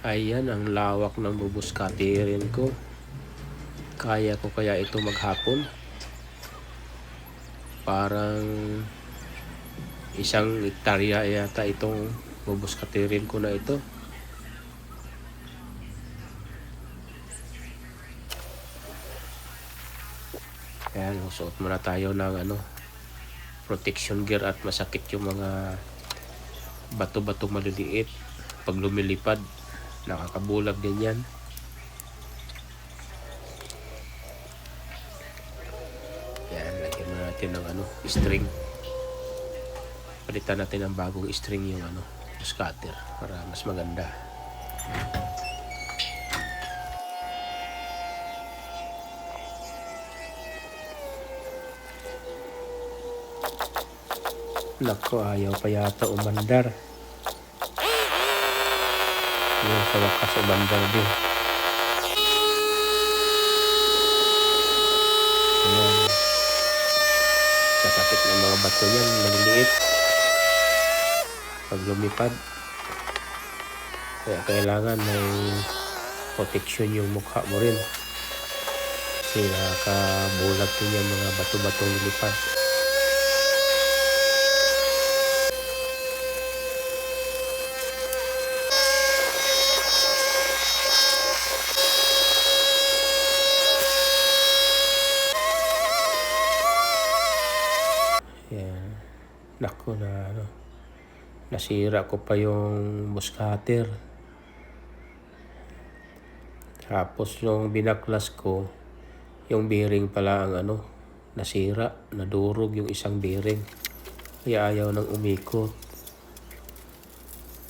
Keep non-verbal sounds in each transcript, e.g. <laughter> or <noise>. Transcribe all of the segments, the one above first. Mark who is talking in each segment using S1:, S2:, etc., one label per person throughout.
S1: Ayan ang lawak ng bubus ko. Kaya ko kaya ito maghapon? Parang isang hektarya yata itong bubus ko na ito. Ayan, suot muna tayo ng ano, protection gear at masakit yung mga bato-bato maliliit pag lumilipad nakakabulag din yan. Yan lagyan na natin ng ano string. Palitan natin ng bagong string yung ano scatter para mas maganda. Nako, ayaw pa yata umandar. Yun, sa wakas umandar din. Ayan. Sasakit ng mga bato yan, maliliit. Pag lumipad. Kaya kailangan may protection yung mukha mo rin. Kasi nakakabulag din yung mga bato-batong lumipad. Yan. Nako na ano. Nasira ko pa yung buskater. Tapos nung binaklas ko, yung bearing pala ang ano, nasira, nadurog yung isang bearing. Kaya ayaw nang umikot.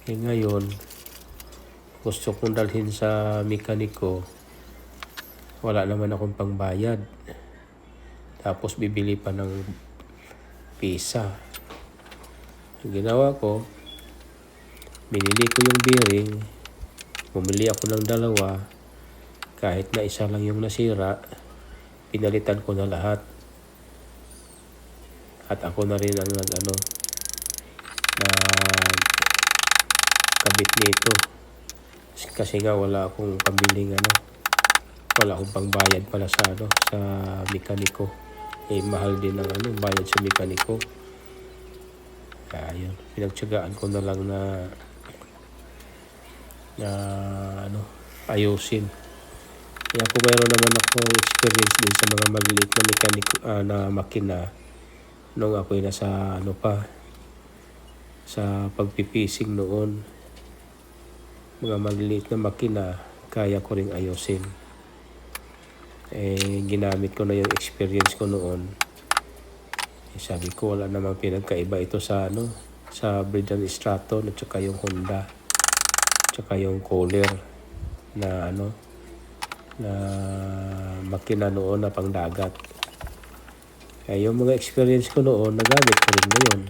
S1: Eh ngayon, gusto kong dalhin sa mekaniko. Wala naman akong pangbayad. Tapos bibili pa ng pisa. Ang ginawa ko, binili ko yung bearing, bumili ako ng dalawa, kahit na isa lang yung nasira, pinalitan ko na lahat. At ako na rin ang nag ano, nag kabit nito. Kasi nga wala akong pambiling ano, wala akong pangbayad pala sa ano, sa mekaniko eh mahal din ang ano, bayad sa mekaniko. Kaya yun, pinagtsagaan ko na lang na na ano, ayusin. Kaya kung mayroon naman ako experience din sa mga maliliit na mekaniko, ah, na makina nung ako'y nasa ano pa sa pagpipising noon mga maliliit na makina kaya ko ring ayusin eh ginamit ko na yung experience ko noon sabi ko wala namang pinagkaiba ito sa ano sa Bridge Straton at saka yung Honda. At saka yung Kohler na ano na makina noon na pangdagat. Kaya yung mga experience ko noon nagamit ko rin ngayon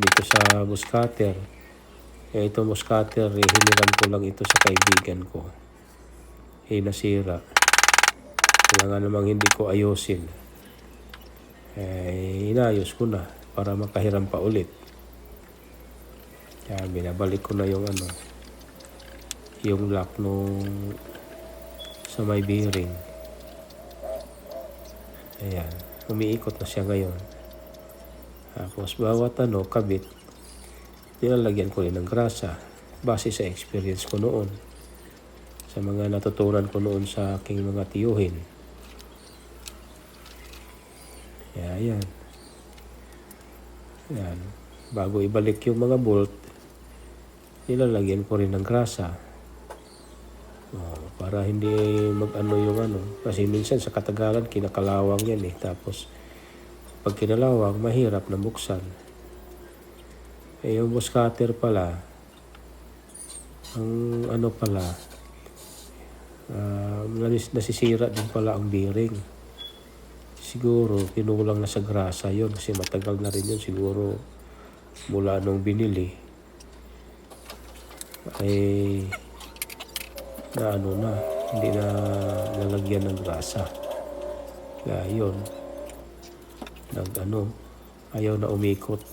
S1: dito sa Muscater. Kaya ito Muscater eh, hiniram ko lang ito sa kaibigan ko. Eh nasira. Kaya nga namang hindi ko ayusin. Eh, inayos ko na para makahiram pa ulit. Kaya binabalik ko na yung ano, yung lock nung sa may bearing. Ayan, umiikot na siya ngayon. Tapos bawat ano, kabit, nilalagyan ko rin ng grasa base sa experience ko noon sa mga natutunan ko noon sa aking mga tiyuhin. Kaya yan. Yan. Bago ibalik yung mga bolt, nilalagyan ko rin ng grasa. Oh, para hindi mag-ano yung ano. Kasi minsan sa katagalan, kinakalawang yan eh. Tapos, pag kinalawang, mahirap na buksan. Eh, yung buskater pala, ang ano pala, uh, nasisira din pala ang bearing siguro kinulang na sa grasa yon kasi matagal na rin yun siguro mula nung binili. Ay na ano na hindi na nalagyan ng grasa. Kaya yun nag ano ayaw na umikot.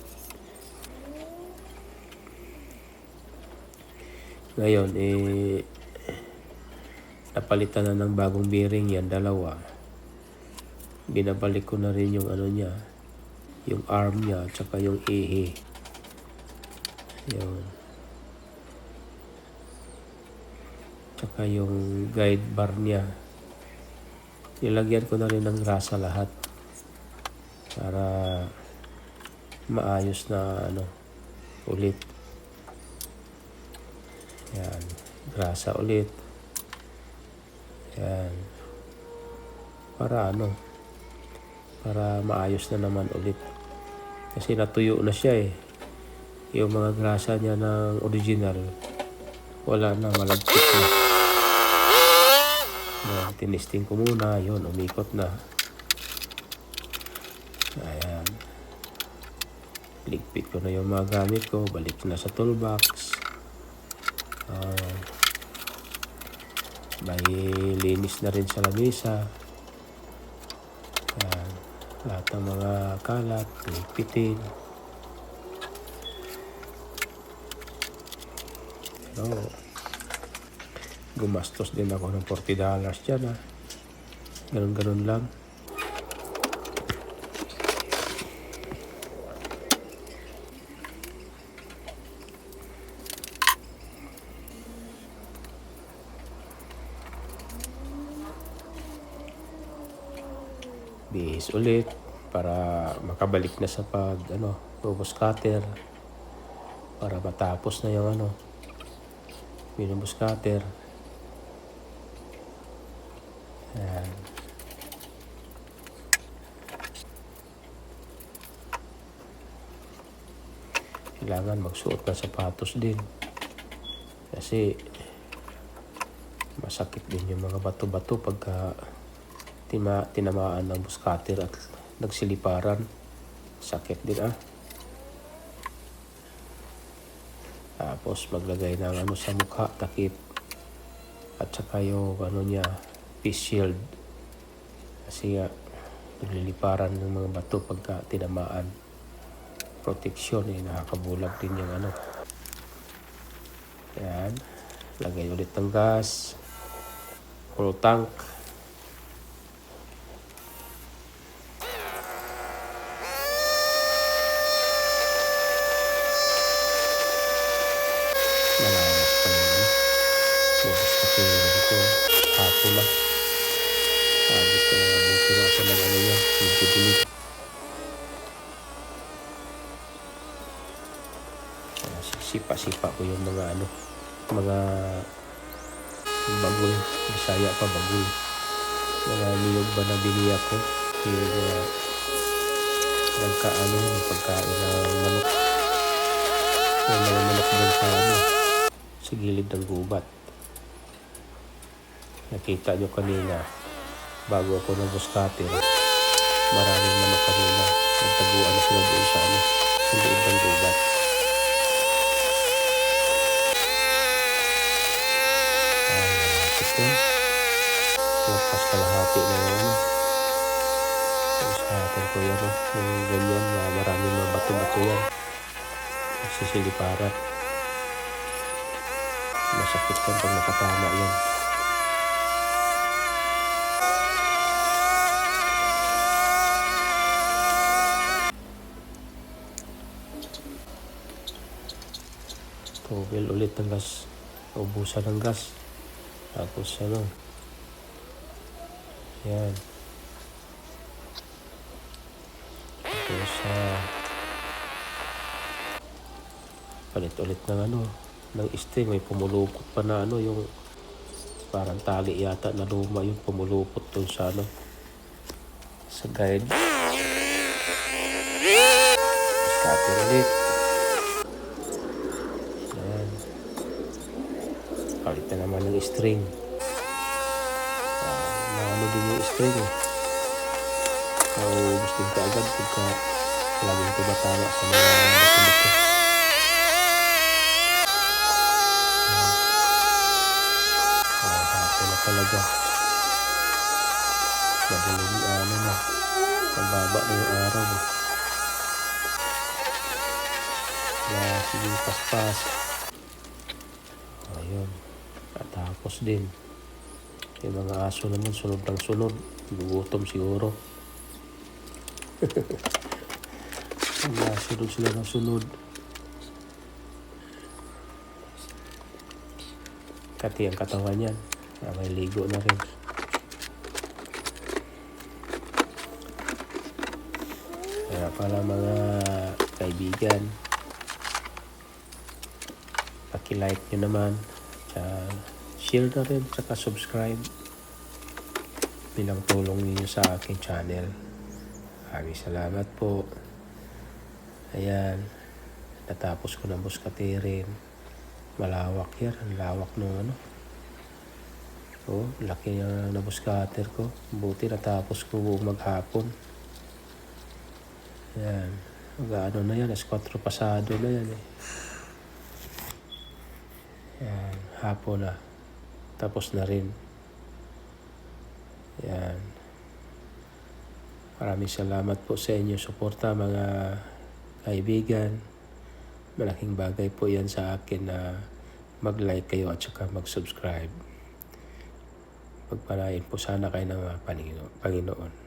S1: Ngayon, eh, napalitan na ng bagong bearing yan, dalawa. Binabalik ko na rin yung ano niya, yung arm niya, tsaka yung ehe. Yun. Tsaka yung guide bar niya. Nilagyan ko na rin ng grasa lahat. Para maayos na ano, ulit. Yan. Grasa ulit. Yan. Para ano, para maayos na naman ulit. Kasi natuyo na siya eh. Yung mga grasa niya ng original, wala na, malagkit na. Yan, tinisting ko muna, yun, umikot na. Ayan. Ligpit ko na yung mga gamit ko, balik na sa toolbox. Ah, may linis na rin sa lamesa. Lahat ng mga kalat, ligpitin. Pero, gumastos din ako ng 40 dollars dyan ah. Ganun-ganun lang. Bihis ulit para makabalik na sa pag ano, rubos cutter. Para matapos na yung ano binubos cutter. Ayan. kailangan magsuot ng sapatos din. Kasi masakit din yung mga bato-bato pagka tima, tinamaan ng buskater at nagsiliparan. Sakit din ah. Tapos maglagay ng ano sa mukha, takip. At saka yung ano niya, face shield. Kasi nga, nagliliparan ng mga bato pagka tinamaan. Protection eh, nakakabulag din yung ano. Yan. Lagay ulit ng gas. Full tank. Sipa-sipa ko yung mga ano. Mga bagul. Bisaya pa bagul. Mga niyog ba na biniya ko. Yung uh, nagkaano yung pagkain ng manok. Yung mga manok doon sa ano sa gilid ng gubat. Nakita nyo kanina, bago ako nag-buskater, maraming manok kanina. Nagtaguan na sila doon sa ano, sa loob ng gubat. Na. Lagpas kalahati na ano. Buskater ko yan. Yung ganyan, mga maraming mga bato-bato yan. Nagsisiliparan. Masakit yan pag nakatama yan. Togel ulit ng gas. Ubusan ng gas. Tapos ano. Yan. Tapos ah, palit ulit ng ano ng string may pumulupot pa na ano yung parang tali yata na luma yung pumulupot dun sa ano sa guide scatter ulit string uh, ano din yung string eh Naubos din ka agad pagka laging tumatama sa mga bato-bato. Ah, hapon na talaga. Madaling ano na. Mababa na yung araw. eh. Kaya sige, paspas. Ayun. Tapos din. Yung mga aso naman, sunod ng sunod. Gugutom siguro. <laughs> Mga sunod sila ng sunod. Kati ang katawan yan. Ah, may ligo na rin. Kaya pala mga kaibigan, paki-like nyo naman, tsaka share na rin, tsaka subscribe bilang tulong ninyo sa aking channel. Maraming salamat po. Ayan, natapos ko na buskatirin. Malawak yan, ang lawak ng ano. Oh, laki ng nabuskater ko. Buti natapos ko maghapon. Ayan. Mag-ano na yan, 4 pasado na yan eh. Ayan, hapon na. Tapos na rin. Ayan. Maraming salamat po sa inyo suporta mga kaibigan. Malaking bagay po yan sa akin na mag-like kayo at saka mag-subscribe. Pagpalain po sana kayo ng. Panginoon.